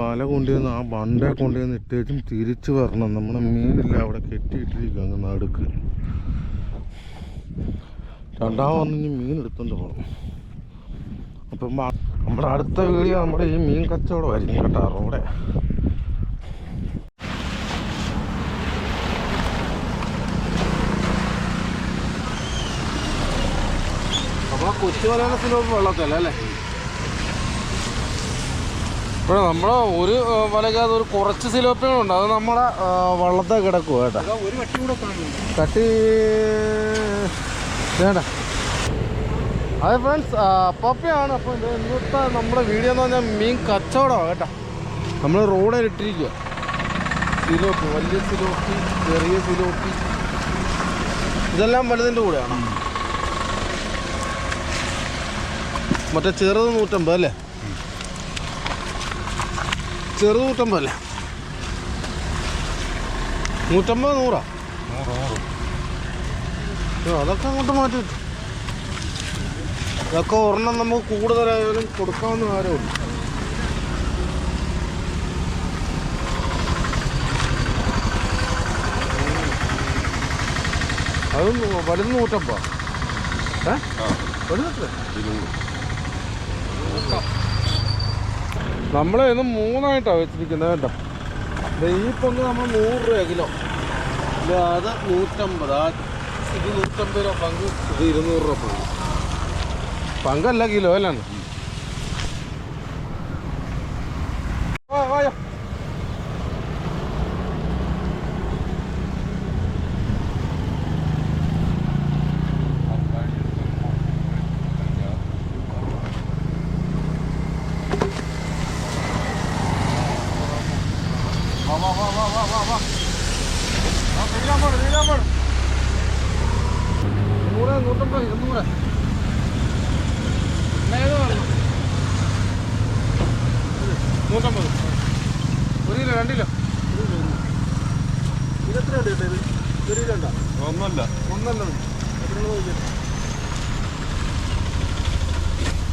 വല കൊണ്ടുവന്ന് ആ ബണ്ട കൊണ്ടുവന്ന് ഇട്ടേച്ചും തിരിച്ചു വരണം. നമ്മുടെ മീനില്ല അവിടെ കെട്ടിയിട്ടിരിക്കുക അങ്ങ് നടുക്ക്. രണ്ടാമത് ഇനി മീൻ എടുത്തോണ്ട് പോകണം അപ്പം നമ്മുടെ അടുത്ത വീഡിയോ നമ്മുടെ ഈ മീൻ കച്ചവടമായിരിക്കും കേട്ടോ റോഡെ. നമ്മളെ കൊച്ചു മലയാളത്തിലോട്ട് വെള്ളത്തില്ല അല്ലേ ഇവിടെ നമ്മളെ ഒരു വലകാതെ ഒരു കുറച്ച് സിലോപ്പികളുണ്ട്. അത് നമ്മളെ വള്ളത്തെ കിടക്കുക കേട്ടോ. കട്ടി വേണ്ട അതെ ഫ്രണ്ട്സ് പപ്പയാണ്. അപ്പോൾ ഇന്നത്തെ നമ്മുടെ വീഡിയോ എന്ന് പറഞ്ഞാൽ മീൻ കച്ചവടമാണ് കേട്ടോ. നമ്മൾ റോഡിൽ ഇട്ടിരിക്കുക സിലോപ്പി വലിയ സിലോപ്പി ചെറിയ സിലോപ്പി. ഇതെല്ലാം വലുതിന്റെ കൂടെയാണ്. മറ്റേ ചെറുത് നൂറ്റമ്പത് അല്ലേ? ചെറുത് നൂറ്റമ്പത് നൂറാ? അതൊക്കെ അങ്ങോട്ട് മാറ്റി. ഇതൊക്കെ ഒരെണ്ണം നമുക്ക് കൂടുതലായാലും കൊടുക്കാവുന്ന കാര്യമുള്ളൂ. അതും വലുത് നൂറ്റമ്പത്? ഏ? വലുതത്ര നമ്മളെ ഇന്ന് മൂന്നായിട്ടാണ് വെച്ചിരിക്കുന്നത് കേട്ടോ ഈ നമ്മൾ നൂറ് രൂപ കിലോ. അത് നൂറ്റമ്പത്. ആ ഇത് നൂറ്റമ്പത് രൂപ പങ്ക് ഇത് ഇരുന്നൂറ് രൂപ പങ്ക് പങ്കല്ല കിലോ അല്ലാണ് നൂറ് നൂറ്റമ്പത് ഇരുന്നൂറ് നൂറ്റമ്പത് ഒരു കിലോ രണ്ട് കിലോ ഇതെത്ര ഉണ്ട് ഇത് ഒരു കിലോ ഉണ്ടോ ഒന്നല്ല ഒന്നല്ല എത്ര നോക്കിയത്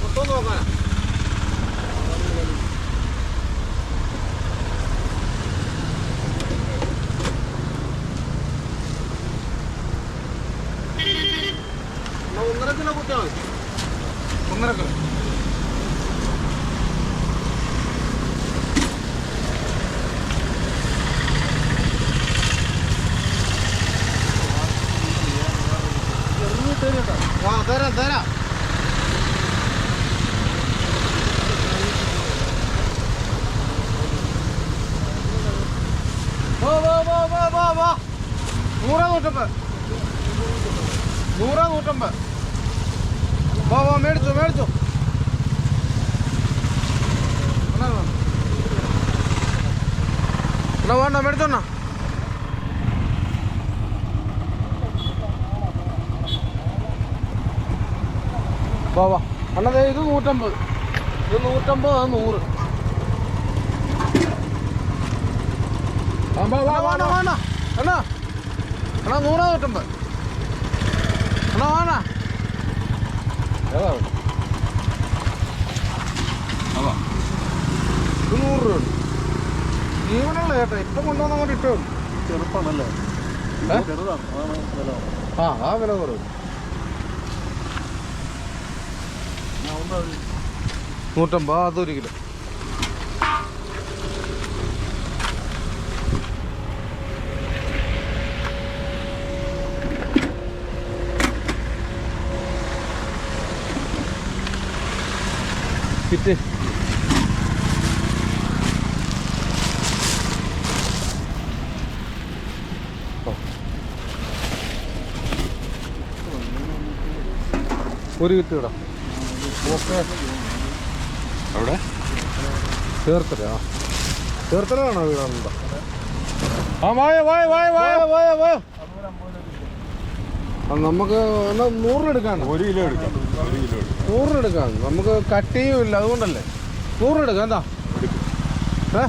മൊത്തം നോക്കാനാ എന്നാ ഒന്നര കിലോ കുട്ടിയാൽ മതി ഒന്നര കിലോ ആ തരാം തരാം വാ വാ വാ വാ വാ വാ നൂറ് നൂറ്റമ്പത് നൂറ് നൂറ്റമ്പത് വാ വാ മേടിച്ചോ മേടിച്ചോ അണ്ണാ വേണ്ട. അണ്ണാ വേണ്ട മേടിച്ചോണ്ണ വാ വാ അണ്ണാ ദേ ഇത് നൂറ്റമ്പത് ഇത് നൂറ്റമ്പത് അത് നൂറ് അണ്ണാ, അണ്ണാ. നൂറ് അണ്ണാ വേണ നൂറ് രൂപ. ജീവനുള്ള ചേട്ടാ ഇപ്പം കൊണ്ടുവന്ന് അങ്ങോട്ട് ഇട്ടേ ചെറുപ്പാണല്ലേ? ചെറുതാണ്. ആ ആ വില കുറവ്. നൂറ്റമ്പത് അതൊരു കിലോ കിറ്റ് ഒരു കിറ്റ് ഇടാം ഓക്കെ. അവിടെ? ചേർത്തല ചേർത്തലാണോ വീടാണോ ആ വായ വായ വായ വായ. വായ വായ ആ, നമുക്ക് എന്നാ എടുക്കാണ് ഒരു കിലോ എടുക്കാം. ഒരു കിലോ എടുക്കാം. നൂറിനെടുക്കാം നമുക്ക് കട്ടിയും ഇല്ല അതുകൊണ്ടല്ലേ. നൂറിനെടുക്കാം എന്താ? ഏ?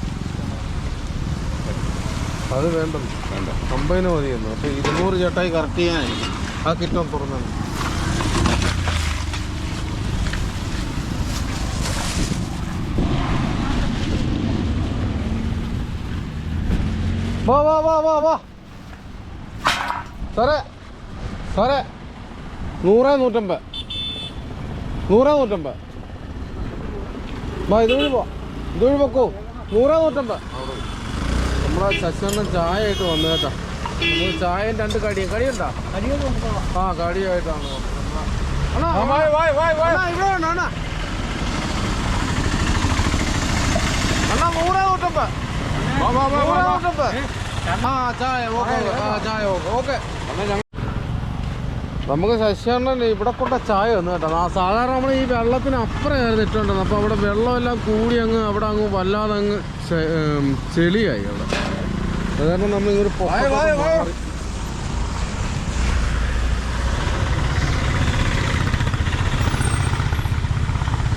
അത് വേണ്ടല്ലോ. വേണ്ട. കമ്പൈന് മതിയെന്നു. അപ്പോൾ ഇരുന്നൂറ് ചേട്ടായി കറക്റ്റ് ചെയ്യാനായിരിക്കും. ആ കിറ്റം തുറന്നു വാ വാ വാ വാ വാ. സാറേ സാറേ നൂറ് നൂറ്റമ്പത്. നൂറ് നൂറ്റമ്പത്. വാ ഇതുവഴി പോ. ഇതുവഴി പൊക്കോ. നൂറ് നൂറ്റമ്പത്. നമ്മളെ ശശിന്ന് ചായ ആയിട്ട് വന്നു കേട്ടോ. ചായ ചായയും രണ്ട് കടി കടിയുണ്ടോ? ആ കടിയായിട്ടാണ് ഇവിടെ വേണ്ട അണ്ണാ. അണ്ണാ നൂറ് നൂറ്റമ്പത്. നമുക്ക് ശശിയണ്ണൻ ഇവിടെ കൊണ്ട ചായ വന്നു കേട്ടോ. സാധാരണ നമ്മൾ ഈ വെള്ളത്തിന് അപ്പുറമായിരുന്നു ഇട്ടുണ്ടെന്ന് അപ്പോൾ അവിടെ വെള്ളമെല്ലാം കൂടി അങ്ങ് അവിടെ അങ്ങ് വല്ലാതെ അങ്ങ് ചെളിയായി അവിടെ. അതുകാരണം നമ്മൾ ഇങ്ങോട്ട്.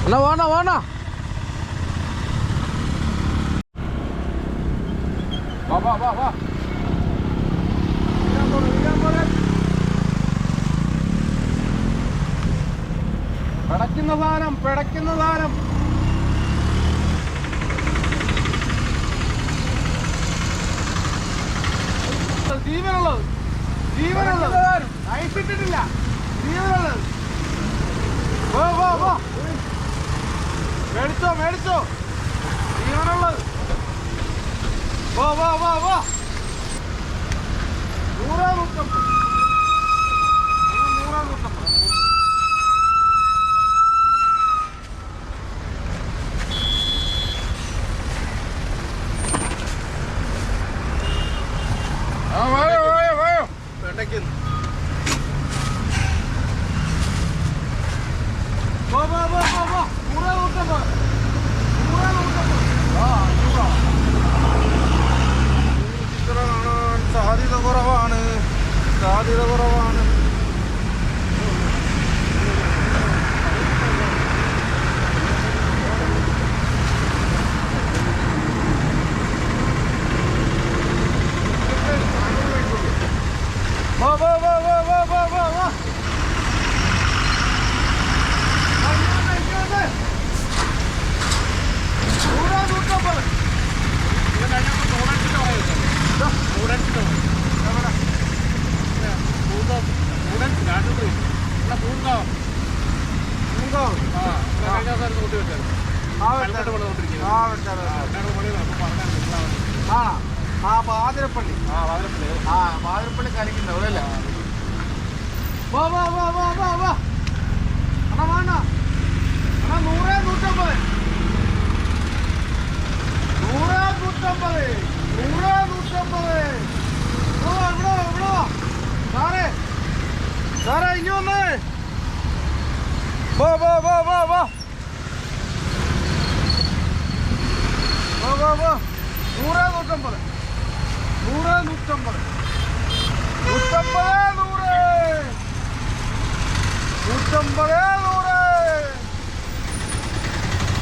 അണ്ണാ വേണ്ട വേണ്ട. വാ വാ വാ വാ. പിടയ്ക്കുന്ന സാധനം പിടയ്ക്കുന്ന സാധനം. ജീവനുള്ളത് ജീവനുള്ളത്. അയച്ചിട്ടിട്ടില്ല ജീവനുള്ളത്. വാ വാ വാ. മേടിച്ചോ മേടിച്ചോ. ജീവനുള്ളത്. 와, 와, 와, 와! 노란 옷 잡 고. 노란 옷 잡 고. adamlar. Ba ba ba ba ba. Ba ba ba. നൂറ് നൂറ്റമ്പത് നൂറ് നൂറ്റമ്പത് നൂറ്റമ്പത് നൂറ് നൂറ്റമ്പത് നൂറ്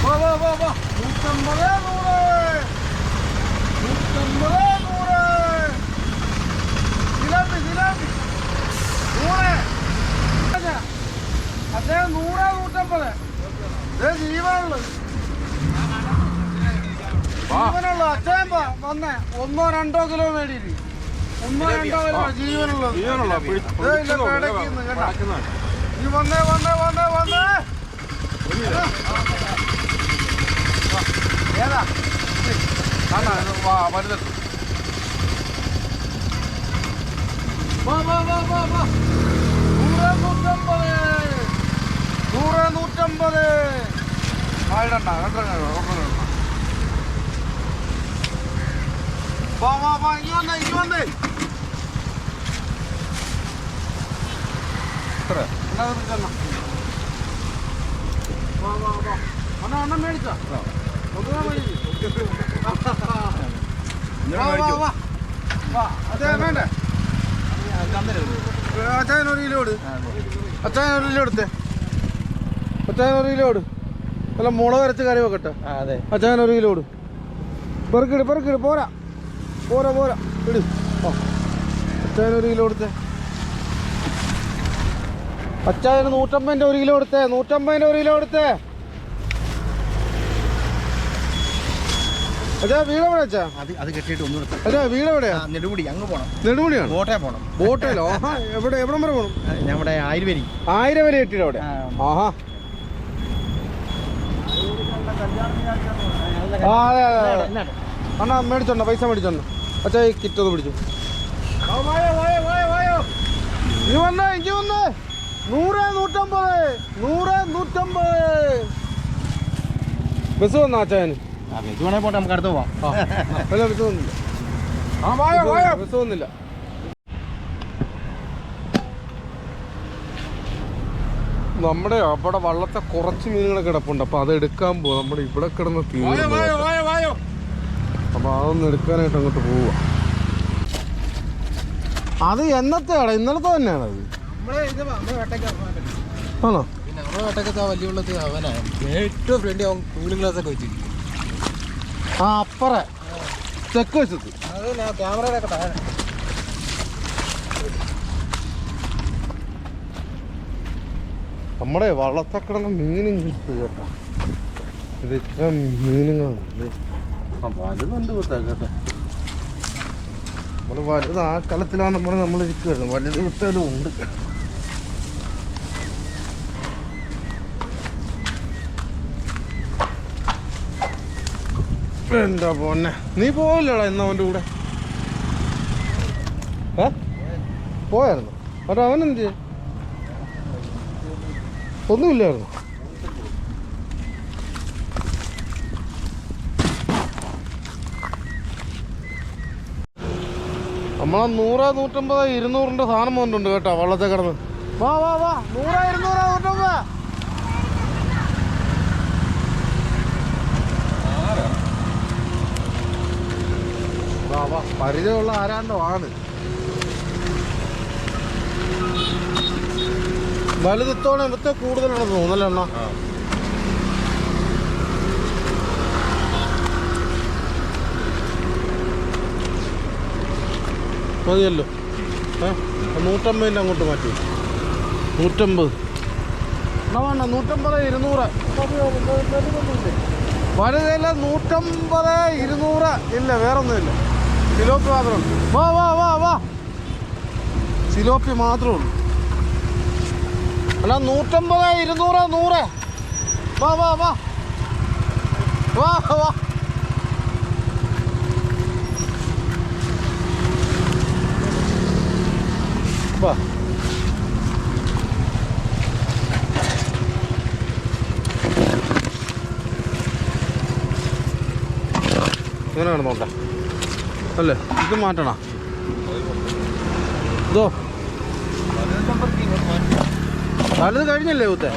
വാ വാ വാ വാ നൂറ്റമ്പത് നൂറ് നൂറ്റമ്പത് അദ്ദേഹം നൂറ് നൂറ്റമ്പത്. ഇത് ജീവനുള്ളത് ജീവനുള്ള. അച്ഛൻ വന്നേ. ഒന്നോ രണ്ടോ കിലോ മേടിയിട്ട് ഒന്നോ രണ്ടോ കിലോ ജീവനുള്ളത്. ഈ വന്നേ വന്നേ വന്നേ വന്നേ. ഏതാ? വലുത്. വാ വാ വാ വാ വാ. നൂറ് നൂറ് നൂറ്റമ്പത് ആ ഇടണ്ട വാ വാ വാ ഇനി വന്നേ ഇനി വന്നേ. എത്ര എന്നാ വാ വാ വാ. അണ്ണ അണ്ണ മേടിച്ചോ? അച്ഛനൊരു കിലോ എടുത്ത്. അച്ഛനൊരു കിലോ എടുത്തേ. അച്ചായൻ ഒരു കിലോ ഇട്. അല്ല മുളക് അരച്ച് കറി വെക്കട്ടെ? അതെ. അച്ചായൻ ഒരു കിലോ ഇട്. പെറുക്കിട് പെറുക്കിട് പോരാ. പോരാ പോരാ. ഇട്. അച്ചായൻ ഒരു കിലോ എടുത്തേ അച്ചായന് നൂറ്റമ്പതിന്റെ ഒരു കിലോ എടുത്തേ നൂറ്റമ്പതിന്റെ ഒരു കിലോ എടുത്തേ അച്ഛാ വീട് എവിടെ അച്ഛാ? അത് അത് കെട്ടിയിട്ട് ഒന്നും എടുത്ത് അച്ഛാ വീട് എവിടെയാ? നെടുമുടി അങ്ങ് പോണം. നെടുമുടിയാണ്? പോണം. എവിടെ എവിടം വരെ പോകണം നമ്മുടെ ആയുർവേദി. ആയിരം വരെ അവിടെ. ആഹാ. ആ അതെ അതെ അതെ. അണ്ണാ മേടിച്ചോണ്ട പൈസ മേടിച്ചോണ്ട അച്ഛാ ഈ കിറ്റ് ഒന്ന് പിടിച്ചു. ഇനി വന്നേ ഇനി വന്നേ. നൂറ് നൂറ്റമ്പത്. നൂറ് നൂറ്റമ്പത്. ബസ് വന്നാ അച്ഛൻ വേണേ പോട്ടെ നമുക്ക് അടുത്ത് പോവാം. ബസ് വന്നില്ല ബസ് വന്നില്ല. നമ്മുടെ അവിടെ വള്ളത്തെ കുറച്ച് മീനുകളെ കിടപ്പുണ്ട്. അപ്പൊ അത് എടുക്കാൻ പോവാ. നമ്മുടെ ഇവിടെ കിടന്ന് തീർന്നു അപ്പൊ അതൊന്ന് എടുക്കാനായിട്ട് അങ്ങോട്ട് പോവുക അത് എന്നത്തെയാണ് ഇന്നലത്തെ തന്നെയാണ് അത് ആണോ? ഏറ്റവും ഫ്രണ്ട് അവൻ കൂളിംഗ് ഗ്ലാസ് ഒക്കെ വെച്ചിരിക്കും. ആ അപ്പറ. ചെക്ക് വെച്ചത് താഴെ. നമ്മുടെ വള്ളത്തെ കിടന്ന മീനും കിട്ടും കേട്ടോ. ഇത് ഇത്ര മീനുകളുണ്ട്. ആ വലുതുണ്ട് കേട്ടോ നമ്മൾ വലുത് ആ കലത്തിലാണ് നമ്മൾ നമ്മൾ ഇരിക്കുന്നത് വലുത് വിട്ടാലും ഉണ്ട്. എന്താ പോന്നെ? നീ പോവല്ലോടാ ഇന്ന് അവന്റെ കൂടെ. ഏ? പോയായിരുന്നു? അവൻ എന്ത് ചെയ്യും? ഒന്നുമില്ലായിരുന്നു. നമ്മളെ നൂറ് നൂറ്റമ്പത് ഇരുന്നൂറിന്റെ സാധനം വന്നിട്ടുണ്ട് കേട്ടോ വള്ളത്തെ കിടന്ന്. വാ വാ വാ നൂറ് ഇരുന്നൂറ് നൂറ്റമ്പത്. പരിചയമുള്ള ആരാണ്ടോ ആണ്. വലുതത്തോടെ ഇവിടുത്തെ കൂടുതലാണ് തോന്നലെണ്ണ അണ്ണാ? മതിയല്ലോ. ഏ? നൂറ്റമ്പതിന്റെ അങ്ങോട്ട് മാറ്റി. നൂറ്റമ്പത്. എന്നാ വേണ്ട നൂറ്റമ്പത് ഇരുന്നൂറ്. വലുതല്ല നൂറ്റമ്പത് ഇരുന്നൂറ്. ഇല്ല വേറൊന്നുമില്ല. സിലോപ്പി മാത്രമേ ഉള്ളൂ വാ വാ വാ വാ. സിലോപ്പി മാത്രമേ ഉള്ളൂ. അല്ല നൂറ്റമ്പത് ഇരുന്നൂറ് നൂറ്. വാ വാ വാ. വാ വാ. വാ. ഇങ്ങനെ കിടന്നോട്ടെ അല്ലേ ഇത് മാറ്റണോ. ഇതോ. വലുത് കഴിഞ്ഞല്ലേ ഊത്തെ?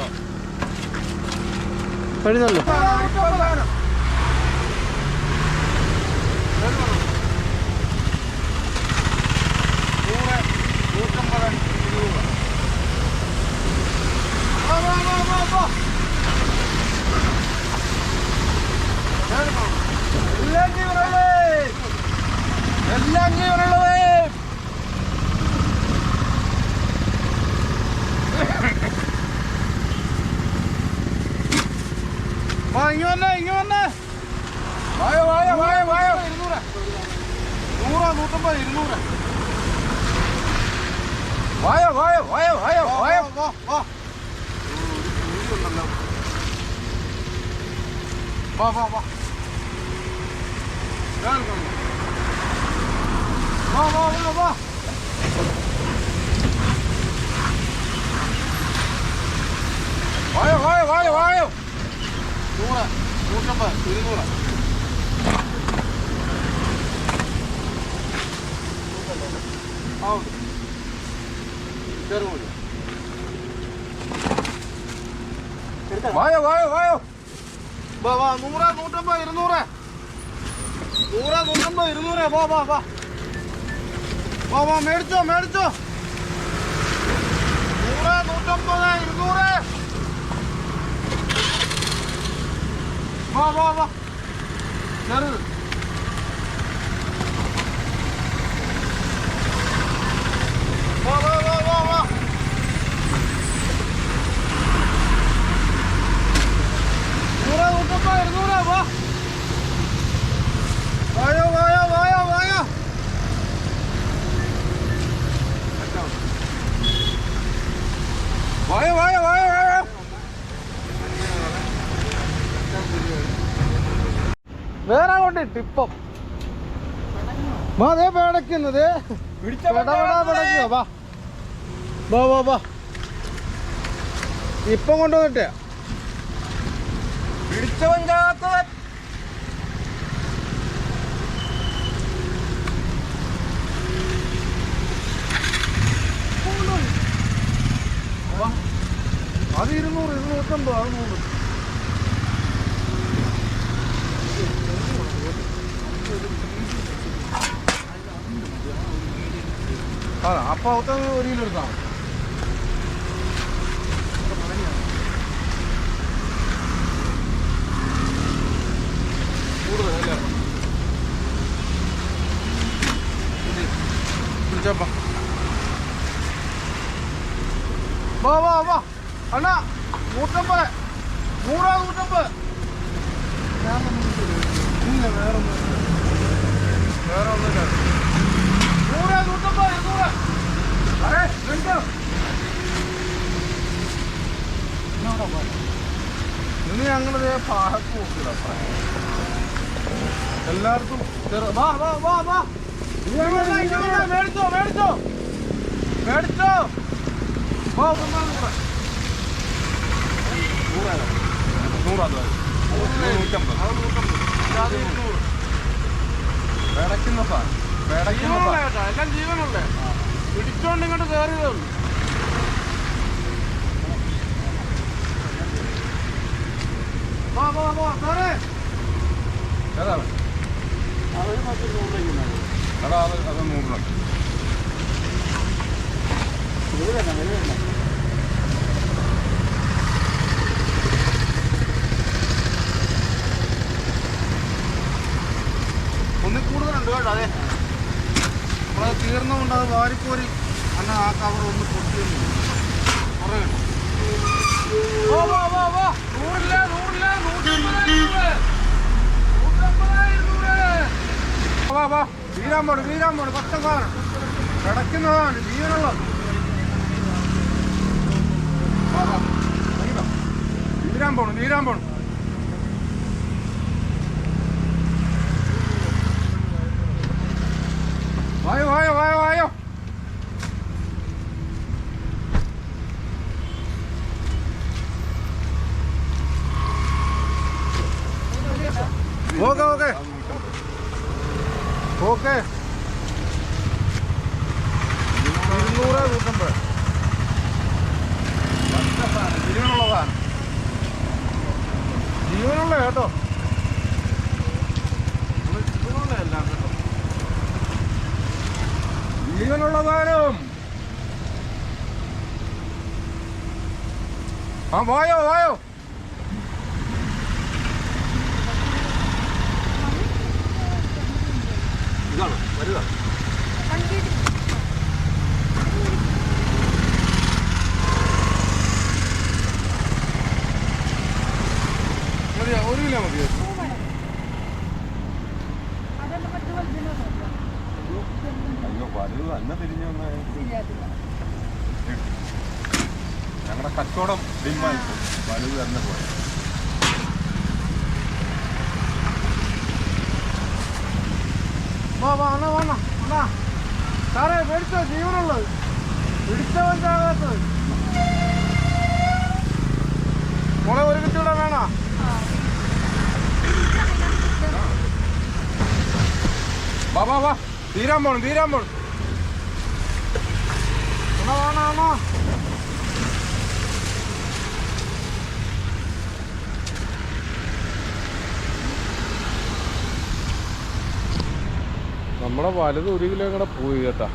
കഴിഞ്ഞല്ലോ. എല്ലാം ജീവനുള്ളവേ എല്ലാം ജീവനുള്ളവേ വാ ഇങ്ങ് വന്നേ. വായോ വായോ വായോ വായോ. ഇരുന്നൂറ്. നൂറ് നൂറ്റമ്പത് ഇരുന്നൂറ്. വായോ വായോ വായോ വായോ വായോ. വാ വാ വാ. വാ വാ വാ വാ. വായോ വായോ വായോ വായോ. നൂറ്. നൂറ്റമ്പത് ഇരുന്നൂറ്. ആ ഉണ്ട്. ചെറുപൊടി വായോ വായോ വായോ. വാ വാ നൂറ് നൂറ്റമ്പത് ഇരുന്നൂറ്. നൂറ് നൂറ്റമ്പത് ഇരുന്നൂറ്. വാ വാ വാ. വാ വാ മേടിച്ചോ മേടിച്ചോ. നൂറ് നൂറ്റമ്പത് ഇരുന്നൂറ്. わわわ。なる。കൊണ്ടിട്ട് അതേ പേടക്കുന്നത് ഇപ്പം കൊണ്ടുവന്നിട്ട്. പിടിച്ചവൻ ചാത്തവൻ അത് ഇരുന്നൂറ് ഇരുന്നൂറ്റമ്പത് അത് നൂറ്. അതാ അപ്പൊ അവത്തെ ഒരു കിലോ എടുക്കാം കൂടുതലല്ലേ പിടിച്ചപ്പ വാ വാ വാ അണ്ണാ നൂറ്റമ്പത് നൂറാ നൂറ്റമ്പത് ഇല്ല വേറെ ഒന്നും വേറെ ഒന്നുമില്ല നൂറ് നൂറ്റമ്പത് ഇരുന്നൂറ് അതെ രണ്ട് ഇന്ന് ഞങ്ങളിത് പാടത്ത് നോക്കില്ല എല്ലാവർക്കും വാ വാ വാ വാ. മേടിച്ചോ മേടിച്ചോ. മേടിച്ചോ. വാ ഒന്നാം നൂറ് നൂറാണ്. നൂറാണ്. നൂറ്റമ്പത്. നൂറ്റമ്പത്. പിടയ്ക്കുന്ന സാധനം. പിടയ്ക്കുന്ന എല്ലാം ജീവനുള്ള പിടിച്ചോണ്ട് ഇങ്ങോട്ട് കയറിയതേ ഉള്ളൂ വാ വാ വാ സാറേ ഏതാണ് എടാ. അത് അത് നൂറിന്. ഒന്നിൽ കൂടുതലുണ്ട് കേട്ടോ അതെ. നമ്മളത് തീർന്നുകൊണ്ട് അത് വാരിപ്പോരി അന്ന ആ കവർ ഒന്ന് പൊട്ടിയൊന്നും. കുറേ കിട്ടും. നൂറില്ല, നൂറില്ല, വാ വാ വീരാൻ പോണ് വീരാൻ പോണ് പച്ച സാധനം കിടക്കുന്നതാണ് ജീവനുള്ളത്. വീരാൻ പോണ് വീരാൻ പോണ് വായോ വായോ വായോ വായോ ഓക്കെ ഓക്കെ ഓക്കെ നൂറ്റമ്പത് ജീവനുള്ള ജീവനുള്ള കേട്ടോ. ജീവനുള്ള കേട്ടോ. ആ വായോ വായോ ഇതാണോ വലുതാണ് മതിയോ ഒരു കിലോ മതിയോ അയ്യോ വലുത് തന്നെ തിരിഞ്ഞു വന്ന ഞങ്ങളുടെ കച്ചവടം ഡിമ്മായി പോയി വലുത് തന്നെ പോയി വാ വാ അണ്ണാ വാ അണ്ണാ അണ്ണാ സാറേ മേടിച്ചോ ജീവനുള്ളത്. പിടിച്ചവൻ ചാകാത്തത്. മോളെ ഒരു കുട്ടിയുടെ വേണോ? വാ വാ തീരാൻ പോണം തീരാൻ പോണം. വേണോ നമ്മുടെ വലുത് ഒരു കിലോ കൂടെ പോയി കേട്ടാ.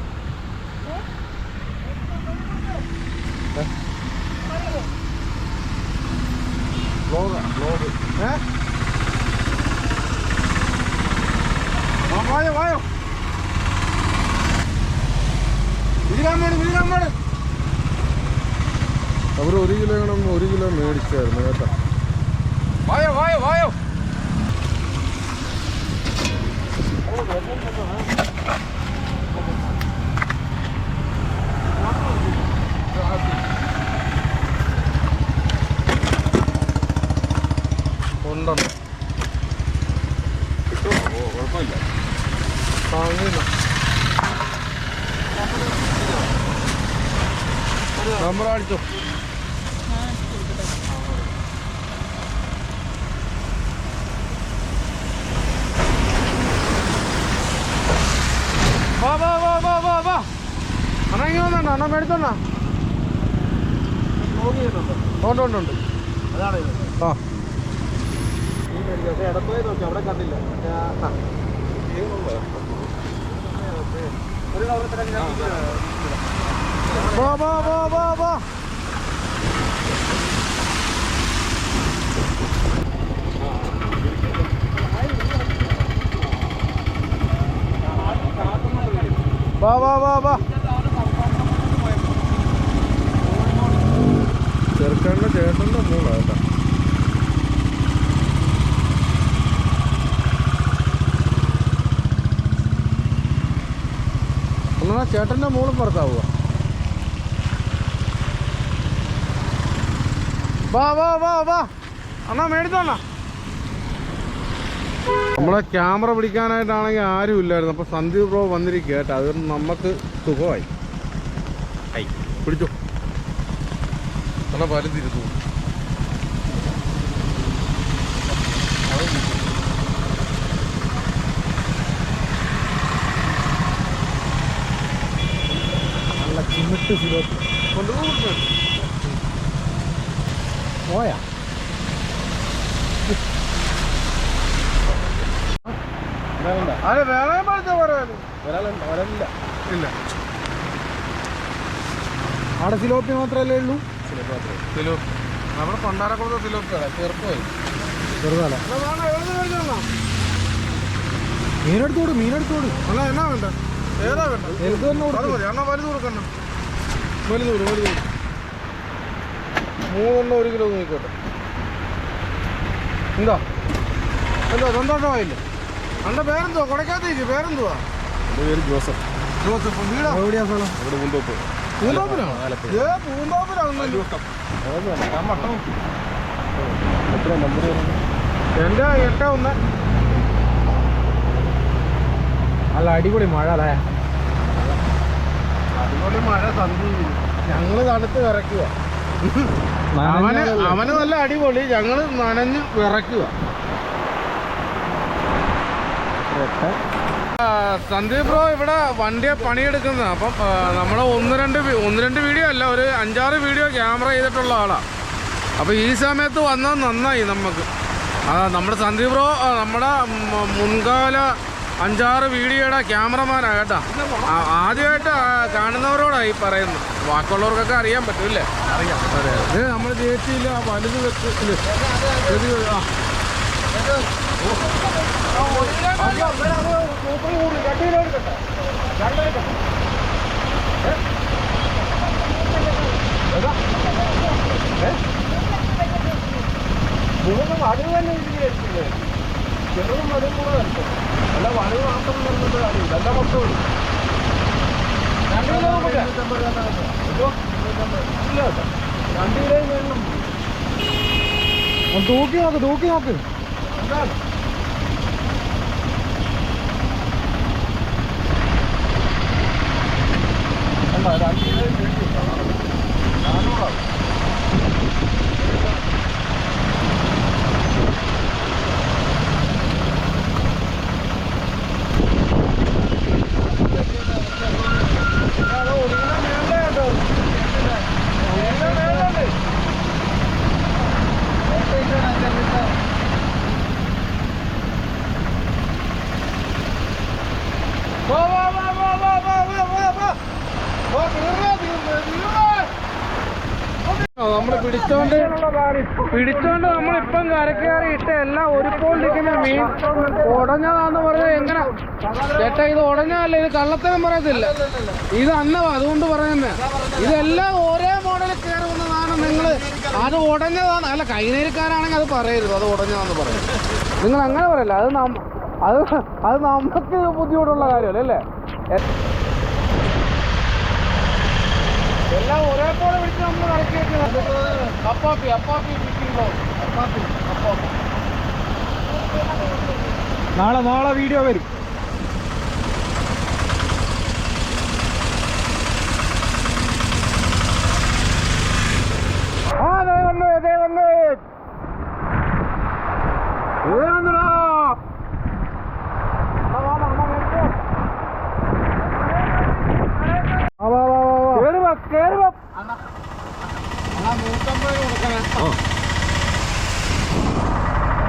വായോ അവർ ഒരു കിലോ ഒരു കിലോ മേടിച്ചായിരുന്നു കേട്ടോ. വായോ വായോ വായോ. കൊണ്ടാണ് കിട്ടുമോ കുഴപ്പമില്ല താങ്ങില്ല നമ്മൾ അടിച്ചോ ഇറങ്ങി വന്നോ അണ്ണൻ എടുത്തോണ്ടാ ഉണ്ട് ഉണ്ട് ഉണ്ട്. ആ. പോ പോ പോ പോ വാ വാ വാ വാ. ചെറുക്കന്റെ ചേട്ടന്റെ മൂളാ കേട്ടോ എന്നാ ചേട്ടന്റെ മൂളും പുറത്താവുക വാ വാ വാ വാ. അണ്ണാ മേടിച്ചോണ്ണ നമ്മളെ ക്യാമറ പിടിക്കാനായിട്ടാണെങ്കിൽ ആരും ഇല്ലായിരുന്നു. അപ്പോൾ സന്ദീപ് ബ്രോ വന്നിരിക്കുക കേട്ടോ അത് നമുക്ക് സുഖമായി. പിടിച്ചോ. നല്ല പാലും തിരുത്തു. നല്ല ചിമിട്ട് സിലോട്ട് കൊണ്ടുപോകുന്നു പോയാ അതെ വേണേ പഠിച്ച പറയാൻ ഒരാളുണ്ട് ഒരാളില്ല. ഇല്ല. ആടെ സിലോപ്പി മാത്രമല്ലേ ഉള്ളൂ? നമ്മുടെ ചെറുപ്പമായി ചെറുതല്ല മീനെടുത്തോട് മീനെടുത്തോട് അല്ല എന്നാ വേണ്ട? ഏതാ വേണ്ട? വലുത് തന്നെ അത് കൊടുക്ക്. മതി എന്നാ വലുത് വലുത്. മൂന്നെണ്ണം ഒരു കിലോ നോക്കിക്കോട്ടെ എന്താ? എന്താ സന്തോഷമായില്ലേ അന്റെ പേരെന്തുവാ? കൊടക്കാത്ത പേരെന്തുവാ? എന്റെ പേര് ജോസഫ്. ജോസഫ് വീടാ? എവിടെയാ സ്ഥലം? ഇവിടെ പൂന്തോപ്പിനാണോ ഏ പൂന്തോപ്പിനാണല്ലോ എത്ര നമ്പർ എന്റെ എട്ട് ഒന്ന്. നല്ല അടിപൊളി മഴ അല്ലേ? അടിപൊളി മഴ സന്ധി ഞങ്ങൾ തണുത്ത് വിറയ്ക്കുക അവന് അവന് നല്ല അടിപൊളി ഞങ്ങൾ നനഞ്ഞ് വിറയ്ക്കുക സന്ദീപ് ബ്രോ ഇവിടെ വണ്ടിയെ പണിയെടുക്കുന്നത്. അപ്പം നമ്മൾ ഒന്ന് രണ്ട് ഒന്ന് രണ്ട് വീഡിയോ അല്ല ഒരു അഞ്ചാറ് വീഡിയോ ക്യാമറ ചെയ്തിട്ടുള്ള ആളാണ് അപ്പോൾ ഈ സമയത്ത് വന്നത് നന്നായി നമുക്ക് ആ നമ്മുടെ സന്ദീപ് ബ്രോ നമ്മുടെ മുൻകാല അഞ്ചാറ് വീഡിയോയുടെ ക്യാമറമാനാണ് കേട്ടോ. ആദ്യമായിട്ട് കാണുന്നവരോടാണ് ഈ പറയുന്നത്. ബാക്കിയുള്ളവർക്കൊക്കെ അറിയാൻ പറ്റൂല്ലേ? അറിയാം. ഇത് നമ്മൾ ജയിച്ചില്ല വലുത് വെച്ച് മുഴുവൻ വടവ് തന്നെ ഇതിലേക്ക് ചെറുതും വടവും കൂടെ നടക്കും അല്ല വടവ് മാത്രം എന്നത് അറിയില്ല എല്ലാ മൊത്തവും രണ്ട് കിലോ നോക്കില്ല രണ്ട് കിലോ വേണം തൂക്കി നോക്ക് തൂക്കി നോക്ക് എന്താണ് പരാതി പിടിച്ചോണ്ട് പിടിച്ചോണ്ട് നമ്മളിപ്പം കരക്കേറി ഇട്ട എല്ലാം ഒരുപോലിരിക്കുന്ന മീൻ ഉടഞ്ഞതാന്ന് പറഞ്ഞാൽ എങ്ങനെ? ചേട്ടാ ഇത് ഉടഞ്ഞല്ല ഇത് കള്ളത്തരം പറയത്തില്ല. ഇത് അന്നവാ അതുകൊണ്ട് പറയുന്നത് ഇതെല്ലാം ഒരേ മോഡലിൽ കയറുന്നതാണ് നിങ്ങൾ അത് ഉടഞ്ഞതാണ് അല്ല കൈനേരിക്കാരാണെങ്കിൽ അത് പറയരുത്. അത് ഉടഞ്ഞതാന്ന് പറയും. നിങ്ങൾ അങ്ങനെ പറയല്ല? അത് അത് അത് നമുക്ക് ബുദ്ധിമുട്ടുള്ള കാര്യമല്ലേ? അല്ലേ? എല്ലാം ഒരേപോലെ വിളിച്ച് നമ്മൾ ഇറക്കിയേക്കുന്നത് അപ്പാപ്പി അപ്പാപ്പി ഫിഷിംഗ് അപ്പാപ്പി അപ്പാപ്പി. നാളെ നാളെ വീഡിയോ വരും ആ ദേ വന്നു ദേ വന്നു ദേ വന്നുടാ. വാ, വാ, വാ, വാ, വാ. കേറി വാ, കേറി വാ.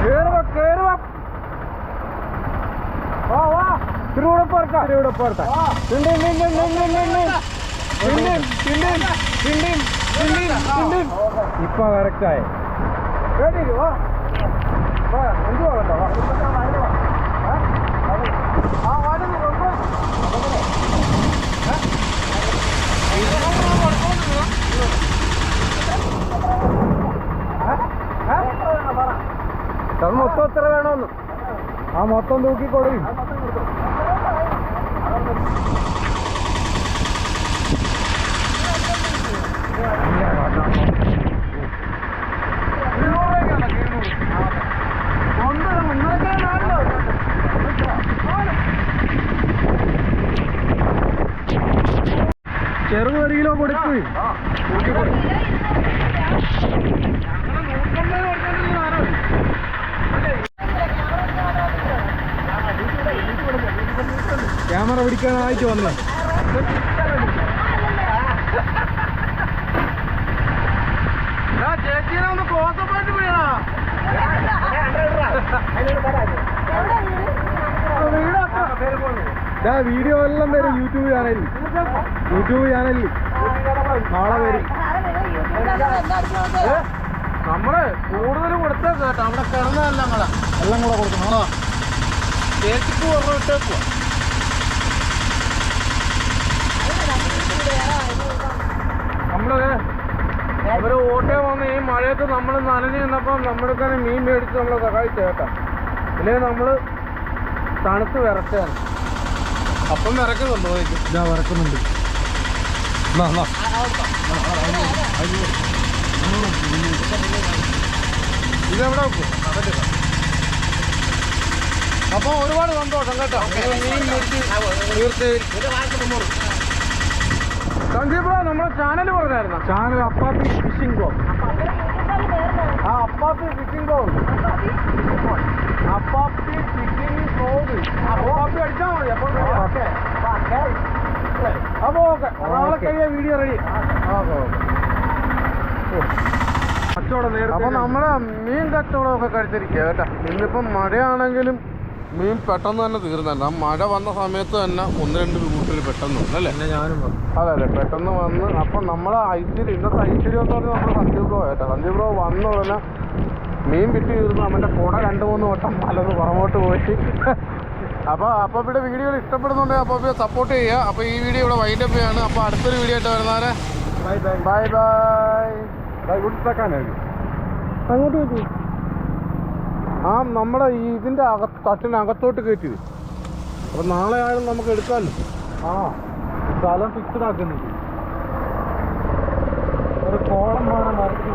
കേറി വാ, കേറി വാ. വാ, വാ. ഇത്തിരി കൂടെ പോരട്ടെ, ഇത്തിരി കൂടെ പോരട്ടെ. ടിണ്ടിൻ, ടിണ്ടിൻ, ടിണ്ടിൻ, ടിണ്ടിൻ. ടിണ്ടിൻ, ടിണ്ടിൻ, ടിണ്ടിൻ, ടിണ്ടിൻ, ടിണ്ടിൻ. ഇപ്പൊ കറക്റ്റ് ആയി കേട്ടി വാ വാ അഞ്ചു പോകട്ടോ വാ ഏ? ആ വാടുന്നു കൊണ്ടുവാ അത് മൊത്തം എത്ര വേണമെന്ന്? ആ മൊത്തം തൂക്കിക്കൊടുക്കും ചെറു ഒരു കിലോ കൊടുക്കും ക്യാമറ പിടിക്കാനായിട്ട് വന്നേ ചേച്ചീനെ ഒന്ന് ക്ലോസപ്പ് ആയിട്ട് പിടിയണ വീഡിയോ എല്ലാം വരും. യൂട്യൂബ് ചാനലിൽ യൂട്യൂബ് ചാനലിൽ നാളെ വരും. നമ്മൾ കൂടുതൽ കൊടുത്തേ കേട്ടോ. അവിടെ കിടന്നതല്ല നമ്മളെ. എല്ലാം കൂടെ കൊടുക്കണം. ചേച്ചിക്ക് പറഞ്ഞു വിട്ടേക്കുവാ. നമ്മൾ ഒരു ഓട്ടേ വന്ന് ഈ മഴയത്ത് നമ്മൾ നനഞ്ഞു നിന്നപ്പം നമ്മുടെ തന്നെ മീൻ മേടിച്ച് നമ്മളെ സഹായിച്ചു കേട്ടോ. ഇല്ലെങ്കിൽ നമ്മൾ തണുത്ത് വിറച്ചാണ് അപ്പം വിറക്കുന്നുണ്ടോ ഇതാ? വറക്കുന്നുണ്ട്. ഇതെവിടെ വെക്കും? അപ്പൊ ഒരുപാട് സന്തോഷം കേട്ടോ. മീൻ മേടിച്ച് തീർച്ചയായും സഞ്ജീവ് നമ്മുടെ ചാനൽ പറഞ്ഞായിരുന്നു? ചാനൽ അപ്പാത്തി ഫിഷിംഗ് ഗോ ആ അപ്പാത്തി ഫിഷിംഗ് ബോൾ. അപ്പാത്തി ഫിഷിംഗ് ബോൾ. അപ്പാത്തി അടിച്ചാൽ മതി അപ്പോൾ ഓക്കെ. അപ്പോൾ ഓക്കെ. നാളെ ഓക്കെ. കഴിയാൻ വീഡിയോ റെഡി കച്ചവടം നേരത്തെ അപ്പൊ നമ്മൾ മീൻ കച്ചവടമൊക്കെ കഴിച്ചിരിക്കുക കേട്ടോ. ഇന്നിപ്പം മഴയാണെങ്കിലും മീൻ പെട്ടെന്ന് തന്നെ തീർന്നല്ല. മഴ വന്ന സമയത്ത് തന്നെ ഒന്ന് രണ്ട് കൂട്ടിൽ പെട്ടെന്ന് വന്നു അല്ലേ? ഞാനും അതെ അതെ പെട്ടെന്ന് വന്ന്. അപ്പം നമ്മൾ ഐശ്വര്യം ഇന്നത്തെ ഐശ്വര്യം എന്ന് പറഞ്ഞാൽ നമ്മൾ സഞ്ജീവ് ബ്രോ ആയിട്ടാ. സഞ്ജീവ് ബ്രോ വന്ന ഉടനെ മീൻ വിറ്റ് തീർന്നു. അവന്റെ കുട രണ്ട് മൂന്ന് വട്ടം പലത് പുറമോട്ട് പോയി. അപ്പോൾ അപ്പോൾ ഇവിടെ വീഡിയോ ഇഷ്ടപ്പെടുന്നുണ്ടെങ്കിൽ അപ്പോൾ സപ്പോർട്ട് ചെയ്യുക. അപ്പോൾ ഈ വീഡിയോ ഇവിടെ വൈൻഡ് അപ്പ് ചെയ്യാണ്. അപ്പോൾ അടുത്തൊരു വീഡിയോ ആയിട്ട് വരുന്നവരെ bye bye bye bye bye good തക്കാനായിരുന്നു അങ്ങോട്ട് വെച്ചു ആ നമ്മുടെ ഇതിന്റെ അക തട്ടിനകത്തോട്ട് കയറ്റി അപ്പോൾ നാളെ ആയാലും നമുക്ക് എടുക്കാമല്ലോ ആ സ്ഥലം ഫിക്സ്ഡ് ആക്കുന്നുണ്ട് ഒരു കോളം വേണം വരച്ചു